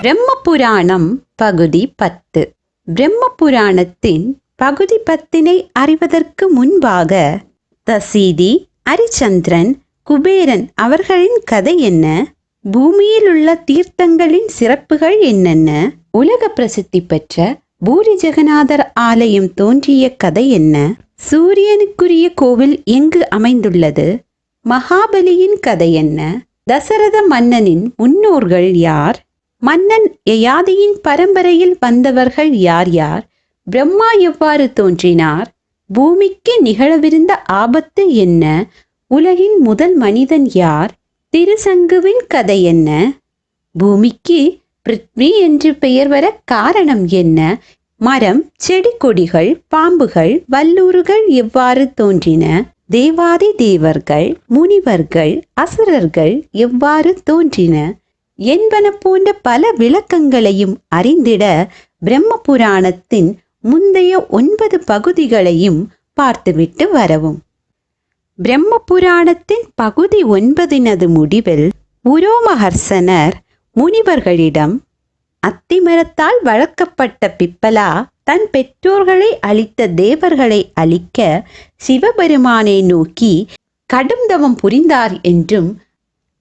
பிரம்ம புராணம் பகுதி பத்து. பிரம்ம புராணத்தின் பகுதி பத்தினை அறிவதற்கு முன்பாக தசீதி அரிச்சந்திரன் குபேரன் அவர்களின் கதை என்ன? பூமியில் உள்ள தீர்த்தங்களின் சிறப்புகள் என்னென்ன? உலக பிரசித்தி பெற்ற பூரி ஜெகநாதர் ஆலயம் தோன்றிய கதை என்ன? சூரியனுக்குரிய கோவில் எங்கு அமைந்துள்ளது? மகாபலியின் கதை என்ன? தசரத மன்னனின் முன்னோர்கள் யார்? மன்னன் யயாதியின் பரம்பரையில் வந்தவர்கள் யார் யார்? பிரம்மா எவ்வாறு தோன்றினார்? பூமிக்கு நிகழவிருந்த ஆபத்து என்ன? உலகின் முதல் மனிதன் யார்? திருசங்குவின் கதை என்ன? பூமிக்கு பிருத்வி என்று பெயர் வர காரணம் என்ன? மரம் செடி கொடிகள் பாம்புகள் வல்லூறுகள் எவ்வாறு தோன்றின? தேவாதி தேவர்கள் முனிவர்கள் அசுரர்கள் எவ்வாறு தோன்றின? என்பன போன்ற பல விளக்கங்களையும் அறிந்திட பிரம்ம புராணத்தின் முந்தைய ஒன்பது பகுதிகளையும் பார்த்துவிட்டு வரவும். பிரம்ம புராணத்தின் பகுதி ஒன்பதினது முடிவில் உரோமஹர்சனர் முனிவர்களிடம் அத்திமரத்தால் வளர்க்கப்பட்ட பிப்பலா தன் பெற்றோர்களை அழித்த தேவர்களை அழிக்க சிவபெருமானை நோக்கி கடும் தவம் புரிந்தார் என்றும்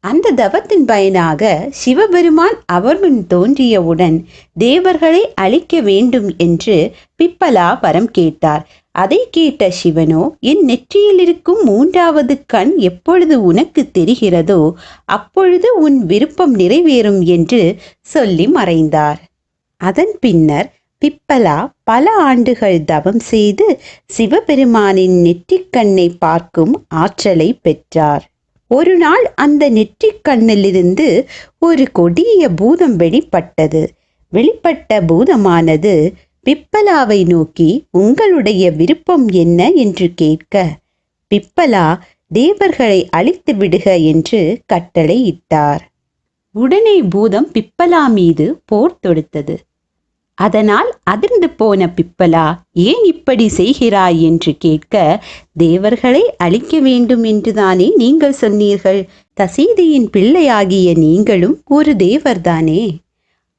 அந்த தவத்தின் பயனாக சிவபெருமான் அவர் முன் தோன்றியவுடன் தேவர்களை அழிக்க வேண்டும் என்று பிப்பலா வரம் கேட்டார். அதை கேட்ட சிவனோ என் நெற்றியில் இருக்கும் மூன்றாவது கண் எப்பொழுது உனக்கு தெரிகிறதோ அப்பொழுது உன் விருப்பம் நிறைவேறும் என்று சொல்லி மறைந்தார். அதன் பின்னர் பிப்பலா பல ஆண்டுகள் தவம் செய்து சிவபெருமானின் நெற்றிக்கண்ணை பார்க்கும் ஆற்றலை பெற்றார். ஒரு நாள் அந்த நெற்றிக் கண்ணிலிருந்து ஒரு கொடிய பூதம் வெளிப்பட்டது. வெளிப்பட்ட பூதமானது பிப்பலாவை நோக்கி உங்களுடைய விருப்பம் என்ன? என்று கேட்க பிப்பலா தேவர்களை அழித்து விடுக என்று கட்டளையிட்டார் உடனே பூதம் பிப்பலா மீது போர் தொடுத்தது. அதனால் அதிர்ந்து போன பிப்பலா ஏன் இப்படி செய்கிறாய் என்று கேட்க தேவர்களை அழிக்க வேண்டும் என்றுதானே நீங்கள் சொன்னீர்கள். தசீதியின் பிள்ளையாகிய நீங்களும் ஒரு தேவர்தானே.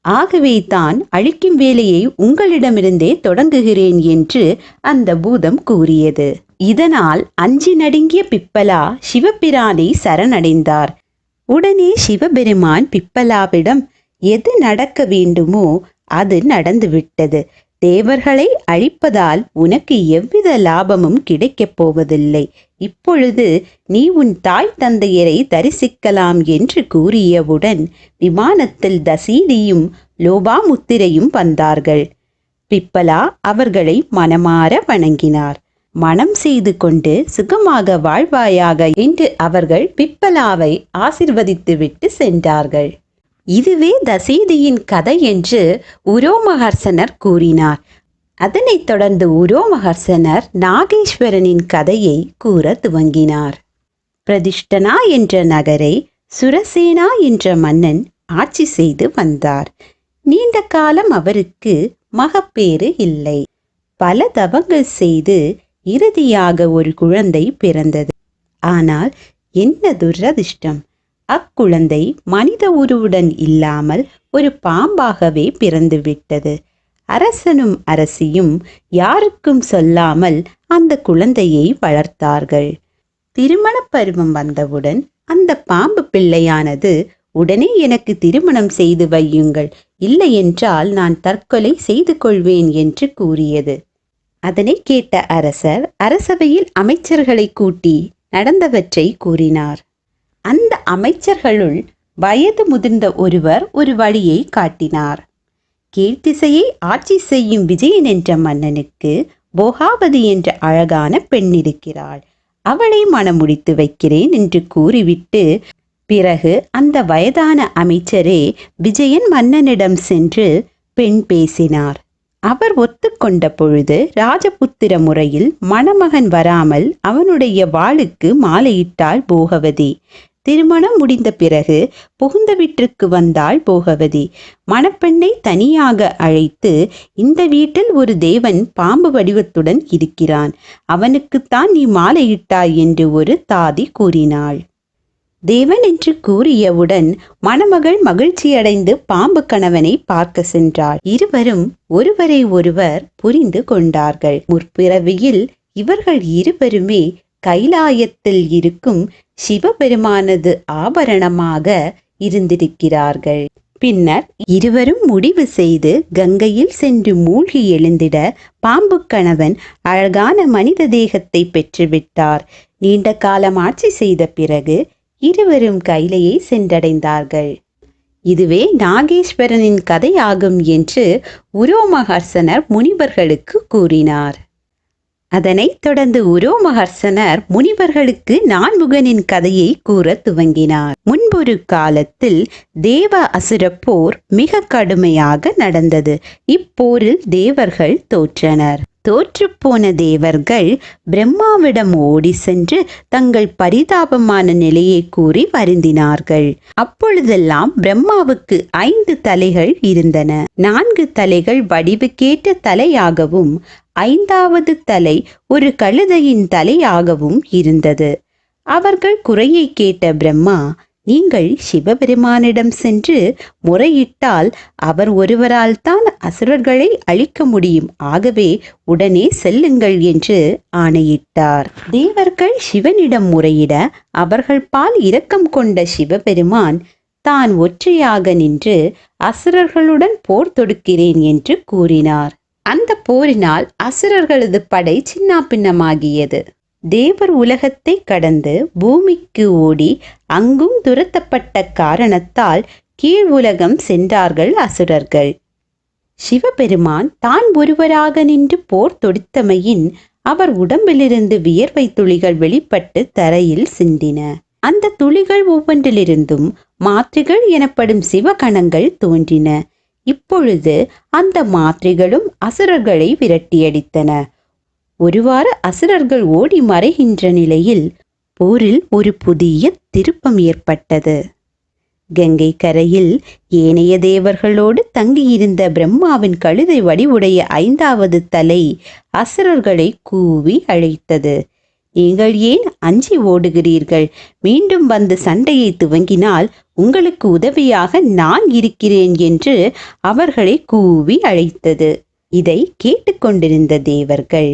ஆகவே தான் அழிக்கும் வேலையை உங்களிடமிருந்தே தொடங்குகிறேன் என்று அந்த பூதம் கூறியது. இதனால் அஞ்சி நடுங்கிய பிப்பலா சிவபிரானை சரணடைந்தார். உடனே சிவபெருமான் பிப்பலாவிடம் எது நடக்க வேண்டுமோ அது நடந்துவிட்டது தேவர்களை அழிப்பதால் உனக்கு எவ்வித லாபமும் கிடைக்கப் போவதில்லை. இப்பொழுது நீ உன் தாய் தந்தையரை தரிசிக்கலாம் என்று கூறியவுடன் விமானத்தில் தசீதியும் லோபாமுத்திரையும் வந்தார்கள். பிப்பலா அவர்களை மனமாற வணங்கினார். மனம் செய்து கொண்டு சுகமாக வாழ்வாயாக என்று அவர்கள் பிப்பலாவை ஆசிர்வதித்துவிட்டு சென்றார்கள். இதுவே தசீதியின் கதை என்று உரோமஹர்சனர் கூறினார். அதனைத் தொடர்ந்து உரோமஹர்சனர் நாகேஸ்வரனின் கதையை கூற துவங்கினார். பிரதிஷ்டனா என்ற நகரை சுரசேனா என்ற மன்னன் ஆட்சி செய்து வந்தார். நீண்ட காலம் அவருக்கு மகப்பேறு இல்லை. பல தவங்கள் செய்து இறுதியாக ஒரு குழந்தை பிறந்தது. ஆனால் என்ன துரதிர்ஷ்டம்! அக்குழந்தை மனித உருவுடன் இல்லாமல் ஒரு பாம்பாகவே பிறந்துவிட்டது. அரசனும் அரசியும் யாருக்கும் சொல்லாமல் அந்த குழந்தையை வளர்த்தார்கள். திருமண பருவம் வந்தவுடன் அந்த பாம்பு பிள்ளையானது உடனே எனக்கு திருமணம் செய்து வையுங்கள். இல்லையென்றால் நான் தற்கொலை செய்து கொள்வேன் என்று கூறியது. அதனை கேட்ட அரசர் அரசவையில் அமைச்சர்களை கூட்டி நடந்தவற்றை கூறினார். அந்த அமைச்சர்களுள் வயது முதிர்ந்த ஒருவர் ஒரு வழியை காட்டினார். கீழ்த்திசையை ஆட்சி செய்யும் விஜயன் என்ற மன்னனுக்கு போகாவதி என்ற அழகான பெண் இருக்கிறாள். அவளை மணமுடித்து வைக்கிறேன் என்று கூறிவிட்டு பிறகு அந்த வயதான அமைச்சரே விஜயன் மன்னனிடம் சென்று பெண் பேசினார். அவர் ஒத்துக்கொண்ட பொழுது ராஜபுத்திர முறையில் மணமகன் வராமல் அவனுடைய வாளுக்கு மாலையிட்டாள் போகவதி. திருமணம் முடிந்த பிறகு புகுந்த வீட்டிற்கு வந்தாள் போகவதி. மணப்பெண்ணை தனியாக அழைத்து இந்த வீட்டில் ஒரு தேவன் பாம்பு வடிவத்துடன் இருக்கிறான். அவனுக்குத்தான் நீ மாலையிட்டாய் என்று ஒரு தாதி கூறினாள். தேவன் என்று கூறியவுடன் மணமகள் மகிழ்ச்சியடைந்து பாம்பு கணவனை பார்க்க சென்றாள். இருவரும் ஒருவரை ஒருவர் புரிந்து கொண்டார்கள். முற்பிறவியில் இவர்கள் இருவருமே கைலாயத்தில் இருக்கும் சிவபெருமானது ஆபரணமாக இருந்திருக்கிறார்கள். பின்னர் இருவரும் முடிவு செய்து கங்கையில் சென்று மூழ்கி எழுந்திட பாம்பு கணவன் அழகான மனித தேகத்தை பெற்றுவிட்டார். நீண்ட காலம் ஆட்சி செய்த பிறகு இருவரும் கைலையை சென்றடைந்தார்கள். இதுவே நாகேஸ்வரனின் கதையாகும் என்று உரோமஹர்சனர் முனிவர்களுக்கு கூறினார். அதனைத் தொடர்ந்து உரோ மகர்சனர் முனிவர்களுக்கு நான்முகனின் கதையை கூற துவங்கினார். முன்பொரு காலத்தில் தேவ அசுர போர் மிக கடுமையாக நடந்தது. இப்போரில் தேவர்கள் தோற்றனர். தோற்றுப்போன தேவர்கள் பிரம்மாவிடம் ஓடி சென்று தங்கள் பரிதாபமான நிலையை கூறி வருந்தினார்கள். அப்பொழுதெல்லாம் பிரம்மாவுக்கு ஐந்து தலைகள் இருந்தன. நான்கு தலைகள் வடிவு கேட்ட தலையாகவும் ஐந்தாவது தலை ஒரு கழுதையின் தலையாகவும் இருந்தது. அவர்கள் குறையை கேட்ட பிரம்மா நீங்கள் சிவபெருமானிடம் சென்று முறையிட்டால் அவர் ஒருவரால் தான் அசுரர்களை அழிக்க முடியும். ஆகவே உடனே செல்லுங்கள் என்று ஆணையிட்டார். தேவர்கள் சிவனிடம் முறையிட அவர்கள் பால் இரக்கம் கொண்ட சிவபெருமான் தான் ஒற்றையாக நின்று அசுரர்களுடன் போர் தொடுக்கிறேன் என்று கூறினார். அந்த போரினால் அசுரர்களது படை சின்னாபின்னமாகியது. தேவர் உலகத்தை கடந்து பூமிக்கு ஓடி அங்கும் துரத்தப்பட்ட காரணத்தால் கீழ் உலகம் சென்றார்கள் அசுரர்கள். சிவபெருமான் தான் ஒருவராக நின்று போர் தொடுத்தமையின் அவர் உடம்பிலிருந்து வியர்வை துளிகள் வெளிப்பட்டு தரையில் சிந்தின. அந்த துளிகள் ஒவ்வொன்றிலிருந்தும் மாத்திரைகள் எனப்படும் சிவகணங்கள் தோன்றின. இப்பொழுது அந்த மாத்திரைகளும் அசுரர்களை விரட்டியடித்தன. ஒருவாறு அசுரர்கள் ஓடி மறைகின்ற நிலையில் போரில் ஒரு புதிய திருப்பம் ஏற்பட்டது. கங்கை கரையில் ஏனைய தேவர்களோடு தங்கியிருந்த பிரம்மாவின் கழுதை வடிவுடைய ஐந்தாவது தலை அசுரர்களை கூவி அழைத்தது. நீங்கள் ஏன் அஞ்சி ஓடுகிறீர்கள்? மீண்டும் வந்து சண்டையை துவங்கினால் உங்களுக்கு உதவியாக நான் இருக்கிறேன் என்று அவர்களை கூவி அழைத்தது. இதை கேட்டுக்கொண்டிருந்த தேவர்கள்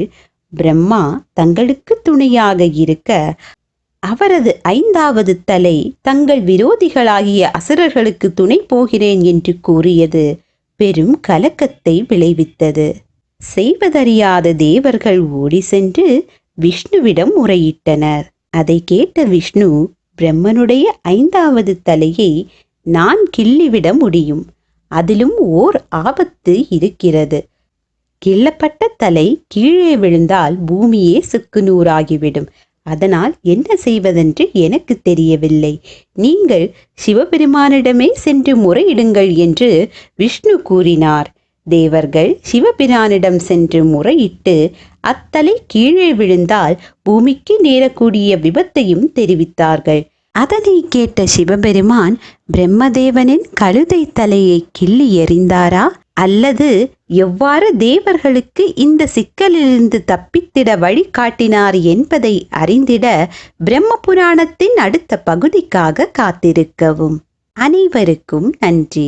பிரம்மா தங்களுக்கு துணையாக இருக்க அவரது ஐந்தாவது தலை தங்கள் விரோதிகளாகிய அசுரர்களுக்கு துணை போகிறேன் என்று கூறியது பெரும் கலக்கத்தை விளைவித்தது. செய்வதறியாத தேவர்கள் ஓடி சென்று விஷ்ணுவிடம் முறையிட்டனர். அதை கேட்ட விஷ்ணு பிரம்மனுடைய ஐந்தாவது தலையை நான் கிள்ளிவிட முடியும். அதிலும் ஓர் ஆபத்து இருக்கிறது. கிள்ளப்பட்ட தலை கீழே விழுந்தால் பூமியே சுக்குநூறாகிவிடும். அதனால் என்ன செய்வதென்று எனக்கு தெரியவில்லை. நீங்கள் சிவபெருமானிடமே சென்று முறையிடுங்கள் என்று விஷ்ணு கூறினார். தேவர்கள் சிவபிரானிடம் சென்று முறையிட்டு அத்தலை கீழே விழுந்தால் பூமிக்கு நேரக்கூடிய விபத்தையும் தெரிவித்தார்கள். அதனை கேட்ட சிவபெருமான் பிரம்மதேவனின் கழுதை தலையை கிள்ளி எறிந்தாரா? அல்லது எவ்வாறு தேவர்களுக்கு இந்த சிக்கலிலிருந்து தப்பித்திட வழி காட்டினார் என்பதை அறிந்திட பிரம்ம புராணத்தின் அடுத்த பகுதிக்காக காத்திருக்கவும். அனைவருக்கும் நன்றி.